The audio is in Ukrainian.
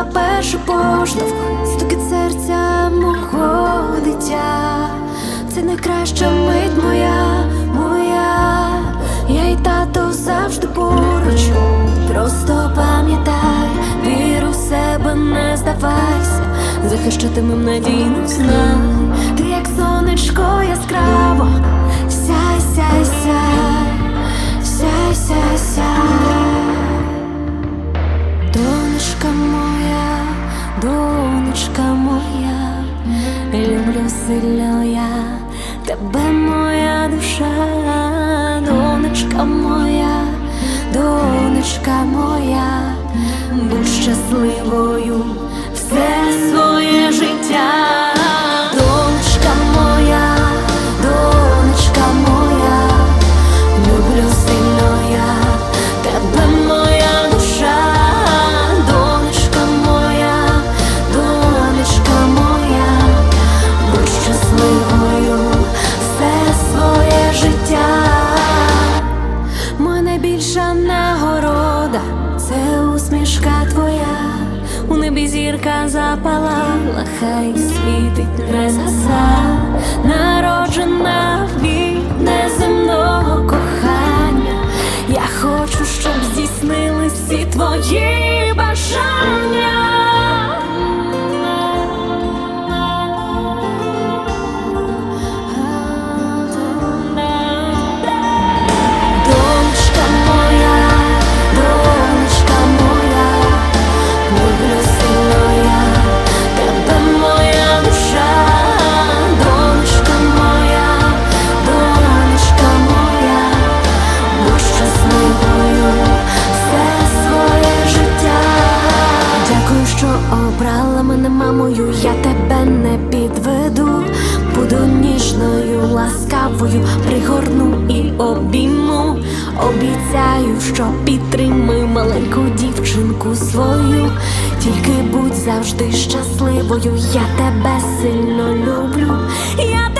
відчула перший поштовх, стукіт серця мого дитя. Це найкраща мить моя, моя. Я й тато завжди поруч. Просто пам'ятай, віру в себе, не здавайся, захищатимем надійно знай. Ти як сонечко яскраво, люблю тебе, моя душа, донечка моя, донечка моя, будь щасливою все своє життя. Це усмішка твоя. У небі зірка запалала, хай світить згаса, народжена від тебе не підведу. Буду ніжною, ласкавою, пригорну і обійму. Обіцяю, що підтримую маленьку дівчинку свою. Тільки будь завжди щасливою, я тебе сильно люблю. Я